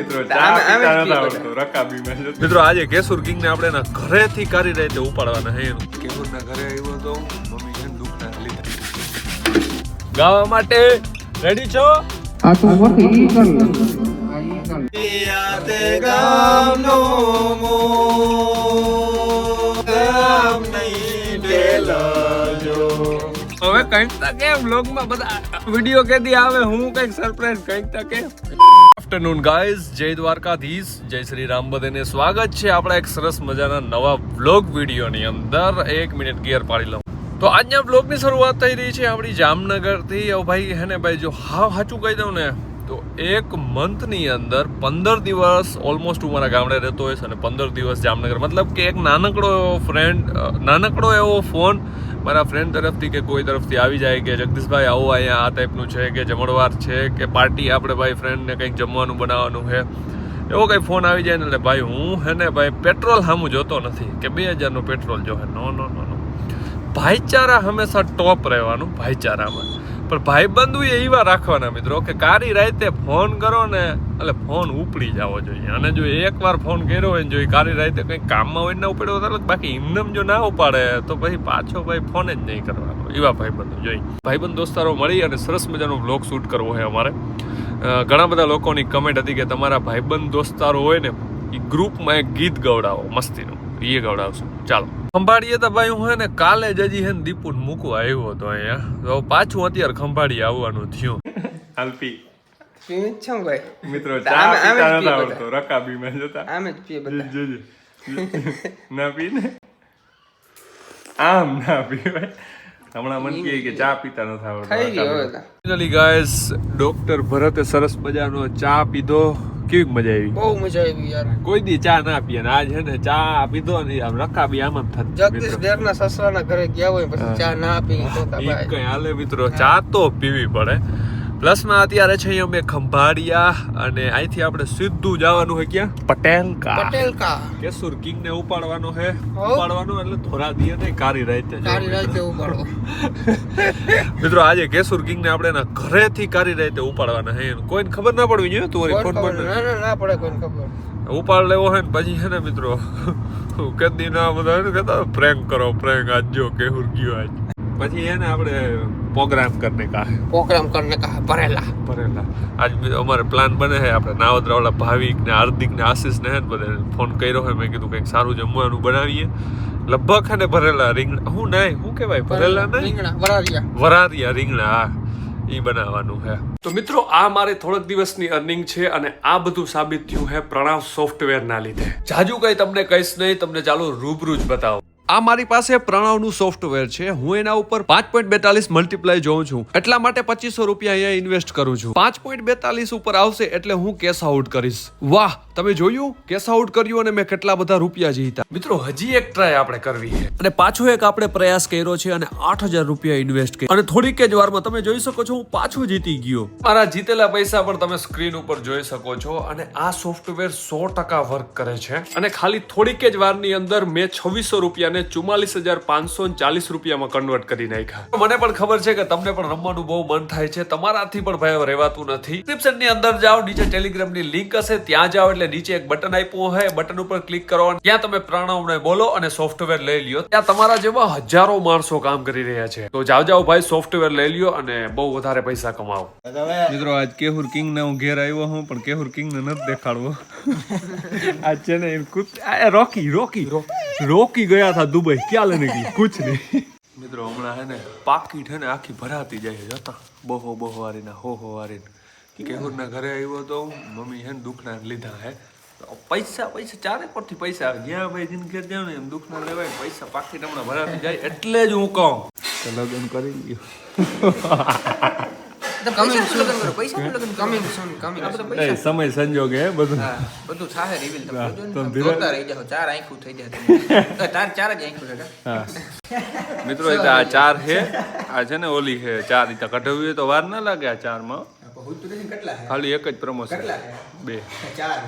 મિત્રો મિત્રો આજે કેસુર કિંગ ને આપણે એના ઘરેથી કરી રીતે ઉપાડવાના હે કેસુર ના ઘરે આવ્યો તો મમ્મી છે ને દુઃખના લીધા. ગાવા માટે રેડી છો? આ તો વખી ઈ કર ગામ ઈ કર હવે કંઈક તકે વ્લોગમાં બધા વીડિયો કેદી આવે હું કંઈક સરપ્રાઈઝ કંઈક તો કે. Afternoon, guys. જય દ્વારકાધીશ. જય શ્રી રામ. બધાને સ્વાગત છે આપણા એક સરસ મજાના નવા વ્લોગ વિડીયોની અંદર. એક મિનિટ ગિયર પાડી લઉં. તો આજના વ્લોગની શરૂઆત થઈ રહી છે આપણી જામનગરથી. ભાઈ, હે ને ભાઈ, જો હા, સાચું કહી દઉં ને. તો એક મંથની અંદર પંદર દિવસ ઓલમોસ્ટ હું મારા ગામડે રહેતો હોઈશ અને પંદર દિવસ જામનગર. મતલબ કે એક નાનકડો એવો ફ્રેન્ડ નાનકડો એવો ફોન મારા ફ્રેન્ડ તરફથી કે કોઈ તરફથી આવી જાય કે જગદીશભાઈ આવો અહીંયા આ ટાઈપનું છે કે જમણવાર છે કે પાર્ટી આપણે ભાઈ ફ્રેન્ડને કંઈક જમવાનું બનાવવાનું છે. એવો કંઈ ફોન આવી જાય ને એટલે ભાઈ હું હે ને ભાઈ પેટ્રોલ સામું જોતો નથી કે બે હજારનું પેટ્રોલ જો હે. નો નો નો નો ભાઈચારા હંમેશા ટોપ રહેવાનું, ભાઈચારામાં. પણ ભાઈબંધુ એ એવા રાખવાના મિત્રો કે કારી રાતે ફોન કરો ને, એટલે ફોન ઉપડી જવો જોઈએ. અને જો એકવાર ફોન કર્યો હોય ને, જો એ કારી રાતે કંઈક કામમાં હોય ને ઉપાડ્યો તો બાકી એમનેમ જો ના ઉપાડે, તો પછી પાછો ભાઈ ફોન જ નહીં કરવાનો. એવા ભાઈબંધો જોઈ ભાઈબંધ દોસ્તારો મળી અને સરસ મજાનો બ્લોગ શૂટ કરવો હોય અમારે. ઘણા બધા લોકોની કમેન્ટ હતી કે તમારા ભાઈબંધ દોસ્તારો હોય ને એ ગ્રુપમાં એક ગીત ગવડાવો, મસ્તીનું. એ ગવડાવશું. ચાલો. ખંભાળીએ તો ભાઈ હું હે ને કાલે જ હજી હે ને દીપુન મૂકવા આવ્યો હતો અહીંયા. તો પાછું અત્યારે ખંભાળી આવવાનું થયું. હાલપી છું ભાઈ? મિત્રો ચા આમ- આમ પીતા નતા બધા. આવડતું રકાબીમાં જતા આમ જ પીએ બધા. જોજે ના પી આમ ના પીવાય હમણાં મન કહે કે ચા પીતા. ફાઇનલી ગાઈસ ડોક્ટર ભરતે સરસ મજાનો ચા પીધો. કેવી મજા આવી? બહુ મજા આવી યાર. કોઈ દી ચા ના પીએ ને આજ હે ને ચા પીધો ને આમ રકાબી આમ થત જગદીશ દેર ના સસરા સસરાના ઘરે ગયા હોય પછી ચા ના પી તો કઈ હાલે મિત્રો. ચા તો પીવી પડે. પ્લસમાં અત્યારે છે અમે ખંભાળિયા અને અહીંથી આપણે સીધું જવાનું હોય ક્યાં? પટેલ કા પટેલ કા કેસુર કિંગ ને ઉપાડવાનો હે. ઉપાડવાનો એટલે ધોરા દિયે ને કારી રાતે કારી. રાતે ઉપાડો. મિત્રો આજે કેસુર કિંગ ને આપણે એના ઘરેથી કારી રાતે ઉપાડવાના હે. કોઈને ખબર ના પડવી જોઈએ તું ફોન પર. ના ના ના પડે કોઈને ખબર. ઉપાડ લેવો હે ને પછી હે ને મિત્રો કદી ના બધા કહેતા પ્રેન્ક કરો પ્રેન્ક આજ જો કેહુર ગયો આજ. પછી એને આપણે પ્રોગ્રામ કરને કા પ્રોગ્રામ કરને કહા ભરેલા. ભરેલા. આજ બી અમારે પ્લાન બને છે આપણે નાવદરા વાળા ભાવિક ને હાર્દિક ને આશીષ ને બધે ફોન કર્યો હોય મેં કીધું કંઈક સારું જમવાનું બનાવીએ. લગભગ હે ને ભરેલા રીંગણા હું નાય શું કહેવાય ભરેલા ને રીંગણા વરારિયા. વરારિયા રીંગણા હા એ બનાવવાનું છે. તો મિત્રો આ મારે થોડાક દિવસની અર્નિંગ છે અને આ બધું સાબિત થયું છે પ્રણાવ સોફ્ટવેર ના લીધે. જાજુ કઈ તમને કહીશ નહીં તમને ચાલો રૂબરૂ જ બતાવો. આ મારી પાસે પ્રણવનું સોફ્ટવેર છે. હું એના ઉપર પાંચ પોઈન્ટ બેતાલીસ મલ્ટીપ્લાય જોઉં છું. એટલા માટે પચીસો રૂપિયા અહીંયા ઇન્વેસ્ટ કરું છું. પાંચ પોઈન્ટ બેતાલીસ ઉપર આવશે એટલે હું કેશ આઉટ કરીશ. વાહ! તમે જોયું? કેસ આઉટ કર્યું અને મેં કેટલા બધા રૂપિયા જીતા મિત્રો હજી એક ટ્રાય આપણે કરવી છે. અને પાછો એક આપણે પ્રયાસ કર્યો છે અને આઠ હજાર રૂપિયા ઇન્વેસ્ટ કર્યા. અને થોડીક જ વારમાં તમે જોઈ શકો છો હું પાછું જીતી ગયો. મારા જીતેલા પૈસા પણ તમે સ્ક્રીન ઉપર જોઈ શકો છો અને આ સોફ્ટવેર સો ટકા વર્ક કરે છે. અને ખાલી થોડીક જ વારની અંદર મેં છવ્વીસો રૂપિયાને ચુમ્માલીસ હજાર પાંચસો ચાલીસ રૂપિયામાં કન્વર્ટ કરી નાખ્યા. મને પણ ખબર છે કે તમને પણ રમવાનું બહુ મન થાય છે. તમારાથી પણ ભાઈ રહેવાતું નથી. ડિસ્ક્રિપ્શનની અંદર જાઓ નીચે ટેલિગ્રામની લિંક હશે ત્યાં જાઓ એટલે નીચે એક બટન આપ્યું હોય બટન ઉપર ક્લિક કરો ત્યાં તમે પ્રણવને બોલો અને સોફ્ટવેર લઈ લ્યો. ત્યાં તમારા જેવા હજારો માણસો કામ કરી રહ્યા છે. તો જાઓ જાઓ ભાઈ સોફ્ટવેર લઈ લ્યો અને બહુ વધારે પૈસા કમાવો. મિત્રો આજ કેહુર કિંગ ને હું ઘેર આવ્યો હું પણ કેહુર કિંગ ને નથી દેખાડવો. આજ છે ને રોકી રોકી. રોકી ગયા હતા દુબઈ. ક્યાં લેને ગઈ? કુછ નહીં. મિત્રો હમણાં હે ને પાકીટ હે ને આખી ભરાતી જાય જતા. બહો બહો વારીના હો હો વારીને. કેહુર ના ઘરે આવ્યો તો મમ્મી હે ને દુખના લીધા હે. પૈસા પૈસા ચારે પરથી પૈસા જ્યાં ભાઈ જીન ઘેર જાવ ને એમ દુખના લેવાય પૈસા પાકી તમને ભરાતી જાય એટલે જ હું કહું. કે લગ્ન કરી લ્યો. સમય સંજોગે હે બધું. બધું થાહે રિવીલ તમે રહી જાવ ચાર આંખું થઈ જાય. તાર ચાર જ આંખું છે મિત્રો આ ચાર છે આ છે ને ઓલી છે ચાર રીતે તો કઢાવી હોય તો વાર ના લાગે આ ચારમાં. તો નથી કેટલા ખાલી એક જ પ્રમોશન. કેટલા છે? બે. ચાર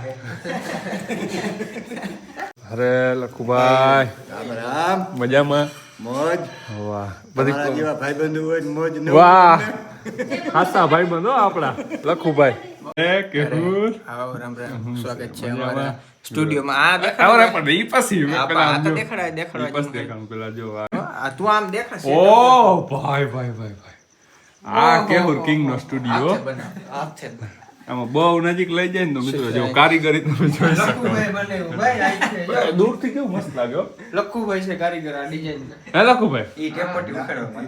અરે લખુભાઈ. રામ મજામાં? મોજ. વાહ. બધી જેવા ભાઈબંધો હોય મોજ વાહ. ખાસા ભાઈ બંધો આપણા. લખુભાઈ. કેવું રામ રામ. સ્વાગત છે અમારા સ્ટુડિયોમાં. આ પણ ઈ પછી આ તો જો. દેખાડાય દેખાડવા પેલા જો આ. આ તું આમ દેખાડ છે ઓ ભાઈ ભાઈ ભાઈ ભાઈ. આ કેહુર કિંગ નો સ્ટુડિયો. આમાં બહુ નજીક લઈ જાય ને તો મિત્રો જો કારીગરી તમે જોઈ શકો. ભાઈ દૂરથી કેવું મસ્ત લાગ્યો લખુભાઈ છે કારીગર આ ડિઝાઇન હે લખુભાઈ? ઈ ટેપટી ઉખાડવા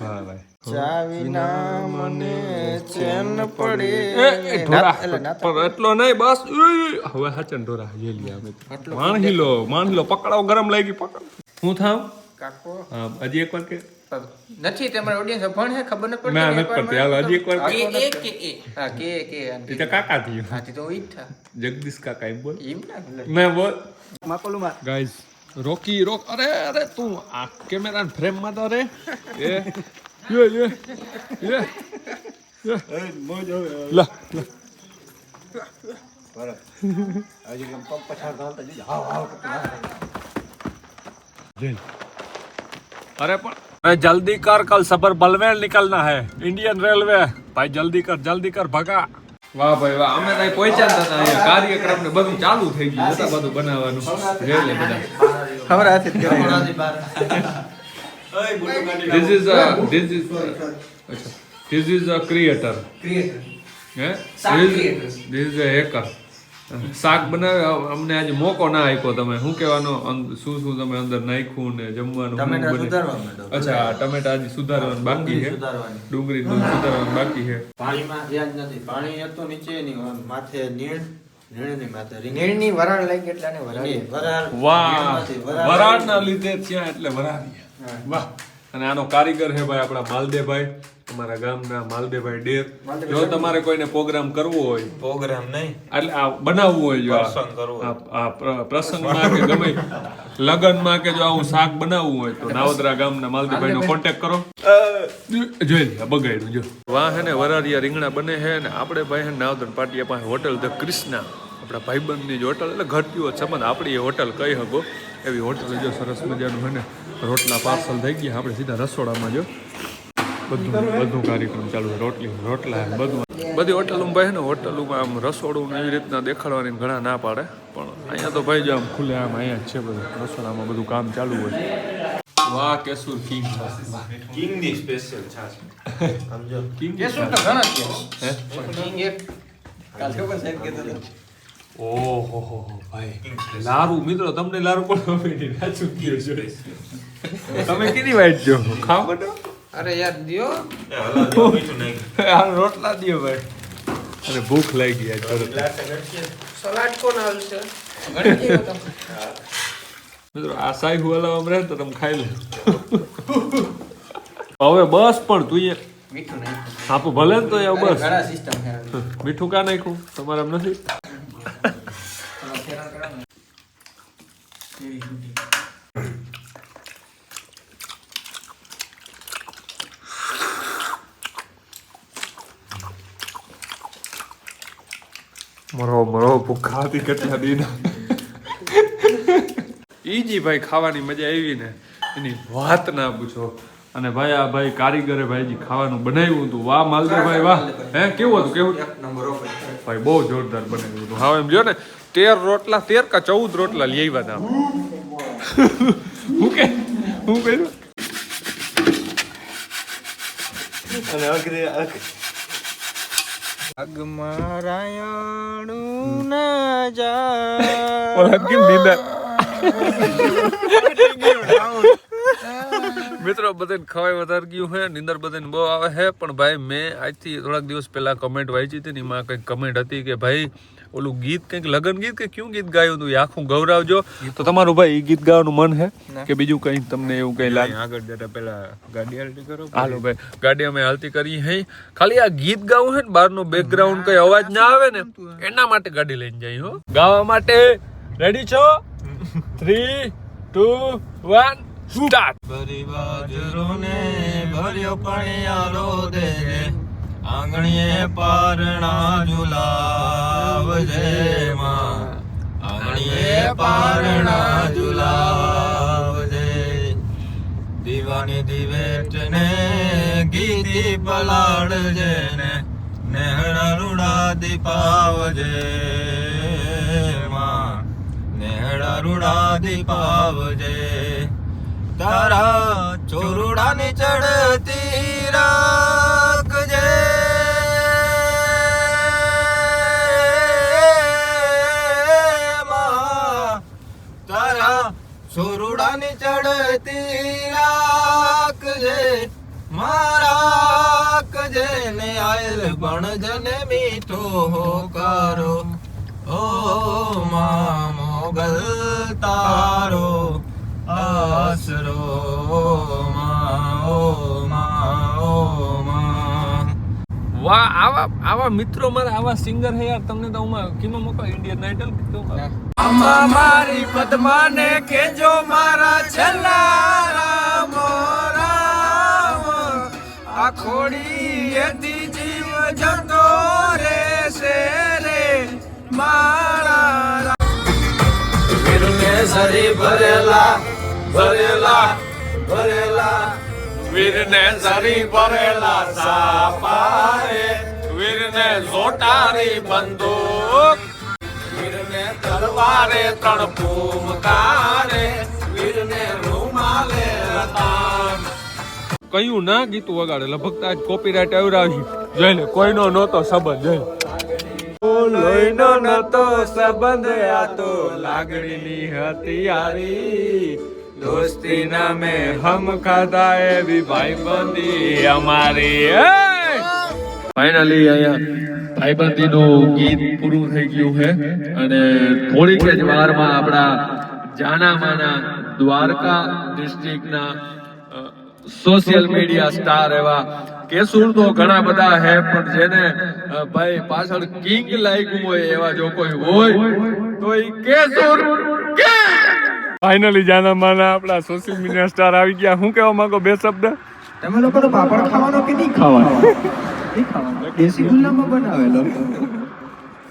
હા ભાઈ ચાવીના મને ચેન પડે. એ, એ ઢોરા પણ એટલો નહીં બસ. હવે હાચન ઢોરા જે લી માણહીલો માણહીલો પકડાવ ગરમ લાગી પકડ હું થાવ? કાકો? હા હજી એક વાર કે નથી તમારા ઓડિયન્સ અભણ છે. ખબર ન પડતી ના, નથી પડતી. હાલો, હજી એકવાર એ એ કે એ હા કે કે એ તો કાકા થયું. હાથી તો ઈ જ થા. જગદીશ કાકા એમ બોલ. એમ ના મેં બોલ. Guys Rocky rock. અરે અરે તું આ કેમેરા ફ્રેમમાં તો અરે એ યે યે યે લા લા. अरे पण अरे जल्दी कर कल सफर बलवेल निकलना है इंडियन रेलवे भाई जल्दी कर जल्दी कर भगा વાહ ભાઈ વાહ અમે ત્યાં પહોંચ્યા હતા અહીંયા કાર્યક્રમ ને બધું ચાલુ થઈ ગયું હતા બધું બનાવવાનું જોઈ લે બધા ખબર હાથે જ કરાય this is a this is અચ્છા this is a creator હે શાક this creator. is શાક બનાવે અમને આજે મોકો ના આપ્યો તમે. શું કહેવાનો? શું શું તમે અંદર નાખ્યું ને જમવાનું. અચ્છા ટમેટા હજી સુધારવાનું બાકી છે? ડુંગળી સુધારવાનું બાકી છે? પાણીમાં ધ્યાન નથી. પાણી હતું નીચે ની માથે નીણ વરાળ ના એટલે આને વરાળ. ની વરાળ. વાહ નીણમાંથી લીધે ત્યાં એટલે વરાળી વાહ. અને આનો કારીગર છે ભાઈ આપણા માલદેભાઈ અમારા ગામના માલદેભાઈ ડેર. જો તમારે કોઈને પ્રોગ્રામ કરવો હોય પ્રોગ્રામ નહીં. એટલે આ બનાવવું હોય જો પ્રસંગ કરવો. આ- આ પ્ર- પ્રસંગમાં કે ગમે લગનમાં કે જો આવું શાક બનાવવું હોય તો નાવદરા ગામના માલદીભાઈ નો કોન્ટેક્ટ કરો. જોઈ લે બગાડ્યું જો. વાહ હે ને વરારિયા રીંગણા બને છે ને આપણે ભાઈ હે નાવદર પાટિયા પાસે હોટલ ધ ક્રિષ્ના આપણા ભાઈબંધની જ હોટલ એટલે ઘટતી સંબંધ આપણી એ હોટલ કઈ હકો એવી હોટલ જો સરસ મજાનું હે ને રોટલા પાર્સલ થઈ ગયા આપણે સીધા રસોડામાં જો. બધું બધું કાર્યક્રમ ચાલુ રોટલી રોટલા ને બધું બધી હોટલોમાં ભાઈ ને હોટલોમાં આમ રસોડું ને એવી રીતના દેખાડવાની ઘણા ના પાડે. પણ અહીંયા તો ભાઈ જો આમ ખુલ્લે આમ અહીંયા જ છે બધું. રસોડામાં બધું કામ ચાલુ હોય. વાહ કેસુર કિંગ કિંગની સ્પેશિયલ છાશ સમજો? કિંગ કેસુર તો ઘણા છે. હે? કિંગ એક કાલ ખબર સાહેબ કહેતો હતો. ઓહો હો હો ભાઈ. લારું મિત્રો તમને લારું પણ તમે કીધી વાઈટ જો ખાવ બનો અરે યાર દિયો. એ હલા મીઠું નાખ્યું. આ રોટલા દિયો ભાઈ. અરે ભૂખ લાગી ગઈ તરત સલાડ કોણ આવશે. મિત્રો આ સાઈ હુવાલા અમરે તો તમે ખાઈ લે. હવે બસ પણ તું એ મીઠું નહીં આપો ભલે ને તો એ બસ. ઘણા સિસ્ટમ છે. મીઠું કા નાખ્યું? તમારે એમ નથી મરો મરો ભૂખા હતી કેટલા દિન. ઈજી ભાઈ ખાવાની મજા આવી ને એની વાત ના પૂછો. અને ભાઈ આ ભાઈ કારીગરે ભાઈજી ખાવાનું બનાવ્યું હતું. વાહ માલદેવ ભાઈ વાહ. હે કેવું હતું કેવું? એક નંબર ઓફ ભાઈ બહુ જોરદાર બનાવ્યું હતું. હા એમ જો ને તેર રોટલા તેર કા ચૌદ રોટલા લઈ આવ્યા હતા હું કે હું કહ્યું અને અગમારાયણું ના જા. ઓલા કેમ નીંદર મિત્રો બધાને ખવાય વધારે ગયું હે નિંદર બધાને બહુ આવે છે. પણ ભાઈ મેં આજથી થોડાક દિવસ પહેલાં કમેન્ટ વાંચી હતી ને એમાં કંઈક કમેન્ટ હતી કે ભાઈ ઓલું ગીત કંઈક લગન ગીત કે ક્યું ગીત ગાયું હતું? એ આખું ગૌરાવજો. તો તમારું ભાઈ એ ગીત ગાવાનું મન હે કે બીજું કંઈ તમને એવું કંઈ લાગે? આગળ જતા પહેલાં ગાડી હાલતી કરો હાલો ભાઈ ગાડી અમે હાલતી કરી હે. ખાલી આ ગીત ગાવું હે ને બહારનો બેકગ્રાઉન્ડ કંઈ અવાજ ના આવે ને એના માટે ગાડી લઈને જઈ હો. ગાવા માટે રેડી છો? Three two one start. ભરી બાજરો ને ભર્યો પણિયારો દે. આંગણીએ પારણા ઝુલાવજે માં. આંગણીએ પારણા ઝુલાવજે. દીવાની દિવેટ ને ગીતી પલાળજે ને નેહણા રૂડા દીપાવજે માં. નેહડા રૂડા દીપાવજે. તારા ચોરુડાની ચડતી રાખજે તારા સોરુડાની ચડતી રાખજે મારા કજે ને આયલ બણજને મીઠો હોકારો. ઓ મા મોગલ તારો. આસરો મા ઓ મા ઓ મા વાહ આવા આવા મિત્રો મારા આવા સિંગર હે યાર તમને તો હું કીમાં મોકો ઇન્ડિયન આઇડલ કીધું અમ્મા મારી પદ્માને કેજો મારા છલ્લા રામો રામ આ ખોડી એથી જીવ જતો રે સે રે મારા સરી ભરેલા ભરેલા ભરેલા વીરને સરી ભરેલા સાપારે વીરને જોટારી બંદૂક વીરને તલવારે ત્રણ ભૂમકારે વીરને રૂમાલે લતામ કયું ના ગીતું વગાડે? લગભગ આજ કોપીરાઇટ આવ્યા છે. જોઈ લે કોઈનો નહોતો સંબંધ જોઈ લોહીનો નતો સંબંધ આ તો લાગણીની હતી યારી દોસ્તી નામે હમ ખાતા એવી ભાઈબંધી અમારી ફાઇનલી અહીંયા ભાઈબંધીનું ગીત પૂરું થઈ ગયું છે અને થોડીક જ વારમાં આપણા જાનામાના દ્વારકા ડિસ્ટ્રિક્ટના સોશિયલ મીડિયા સ્ટાર એવા કેસુર તો ઘણા બધા હે પણ જેને ભાઈ પાછળ કિંગ લાગ્યું હોય એવા જો કોઈ હોય, તો એ કેસુર ફાઇનલી જાના માના આપણા સોશિયલ મીડિયા સ્ટાર આવી ગયા. હું કહેવા માંગો બે શબ્દ? તમે લોકો પાપડ ખાવાનો કે નહીં ખાવાનો? દેશી ગુલામાં બનાવેલો.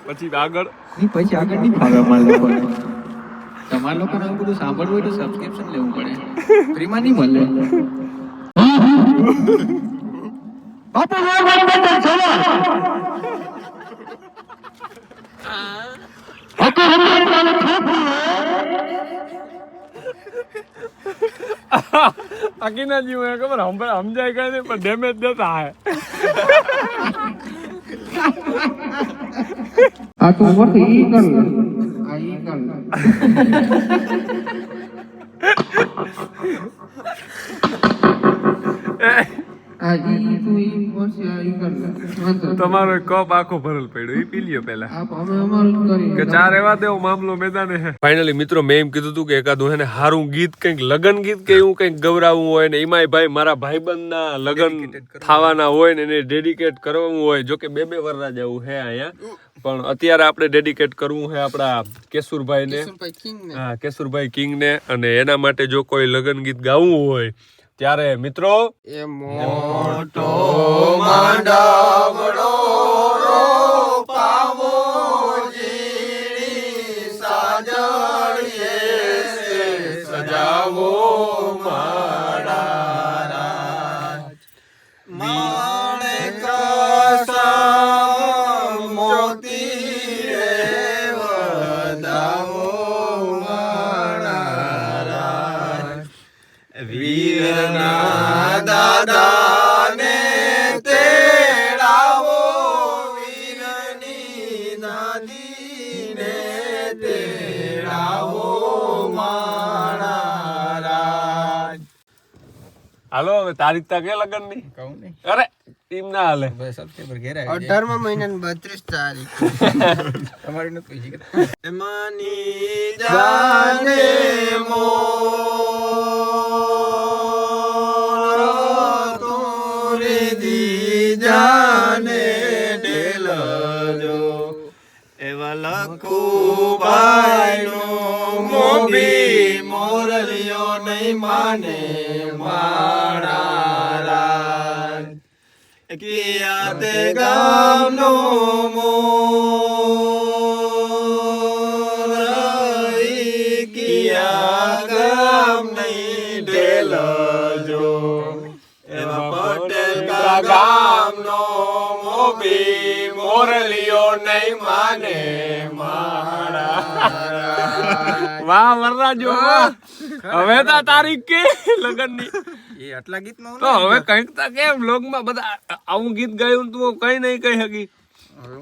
પછી આગળ? નહીં પછી આગળ નહીં ખાવા અમારા લોકોને. તમારા લોકોને આવું બધું સાંભળવું હોય તો સબસ્ક્રિપ્શન લેવું પડે. ફ્રીમાં નહીં મળે. અકીના જીવ એ ખબર સમજાય કઈ નહીં પણ ડેમેજ દેતા હે આ તો ઉપરથી ઈગલ આ ઈગલ કર તમારો કપ આખો ભરેલ પડ્યો. એ પી લ્યો પહેલા. આપ અમે અમારું જ કરીએ. કે ચાર એવા દેવો મામલો મેદાને હે. ફાઇનલી મિત્રો મેં એમ કીધું હતું કે એકાદું હે ને હારું ગીત કંઈક લગન ગીત કે એવું કંઈક ગવરાવવું હોય ને એમાંય ભાઈ મારા ભાઈબંધના લગન થવાના હોય ને એને ડેડિકેટ કરવું હોય. જો કે બે બે વરરા જવું હે અહીંયા. પણ અત્યારે આપણે ડેડિકેટ કરવું હે આપણા કેશુરભાઈને. હા કેશુરભાઈ કિંગ ને અને એના માટે જો કોઈ લગન ગીત ગાવું હોય ત્યારે મિત્રો એ મોટો માંડવડો. દાદાને તેડાવો. વીરની દાદીને તેડાવો મારા હાલો હવે તારીખ તા કે લગનની કહું ને અરે ટીમ ના હાલે. અઢારમા મહિનાની બત્રીસ તારીખ. તમારી નથી પૂછી એમાંની જાને મોર. ભાઈનું મોભી મોરલીઓ નહીં માને મારા કિયા તે ગામનો મો કિયા ગામ નહીં ઢેલ જો એવા પટેલ કાગા ઢેલજો નહીં માને વાહ વરરાજો હવે તો તારીખ કે લગનની? એ આટલા ગીતમાં તો હવે કંઈક તો કે બ્લોગમાં બધા આવું ગીત ગાયું તું કઈ નહીં કહી શકી.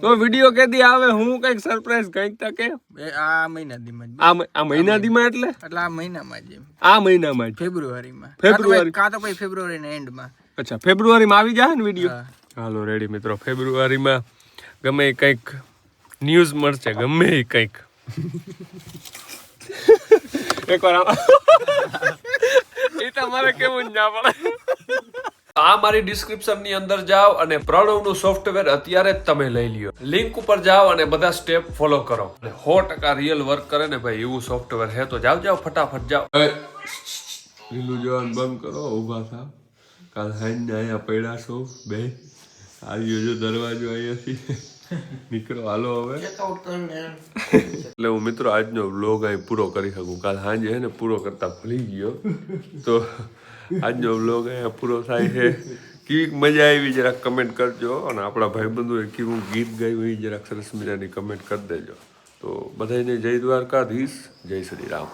તો વીડિયો કેદી આવે હું કંઈક સરપ્રાઈઝ કંઈક તો કે. આ મહિના દીમાં. આ મ- આ મહિના દીમાં એટલે? એટલે આ મહિનામાં જ આ મહિનામાં જ. ફેબ્રુઆરીમાં. ફેબ્રુઆરી. કા તો પછી ફેબ્રુઆરીના એન્ડમાં અચ્છા ફેબ્રુઆરીમાં આવી જાય ને વીડિયો? હાલો રેડી મિત્રો. ફેબ્રુઆરીમાં ગમે કંઈક ન્યૂઝ મળશે ગમે કંઈક. એકવાર એ તમારે કેવું જ ના પડે. આ મારી ડિસ્ક્રિપ્શનની અંદર જાઓ અને પ્રણવનું સોફ્ટવેર અત્યારે જ તમે લઈ લ્યો. લિંક ઉપર જાઓ અને બધા સ્ટેપ ફોલો કરો. અને સો ટકા રિયલ વર્ક કરે ને ભાઈ એવું સોફ્ટવેર હે તો જાઓ જાઓ ફટાફટ જાઓ. લીલું જવાનું બંધ કરો ઊભા થાવ. કાલ હાઈને અહીંયા પડ્યા છો બે આવ્યો જો દરવાજો અહીંયાથી. નીકળો હાલો હવે. એટલે હું મિત્રો આજનો વ્લોગ અહીં પૂરો કરી શકું. કાલ સાંજે હે ને પૂરો કરતા ભૂલી ગયો. તો આજનો વ્લોગ અહીંયા પૂરો થાય છે. કેવી મજા આવી જરાક કમેન્ટ કરજો. અને આપણા ભાઈબંધોએ કેવું ગીત ગાયું એ જરાક સરસ મજાની કમેન્ટ કરી દેજો. તો બધાને જય દ્વારકાધીશ. જય શ્રી રામ.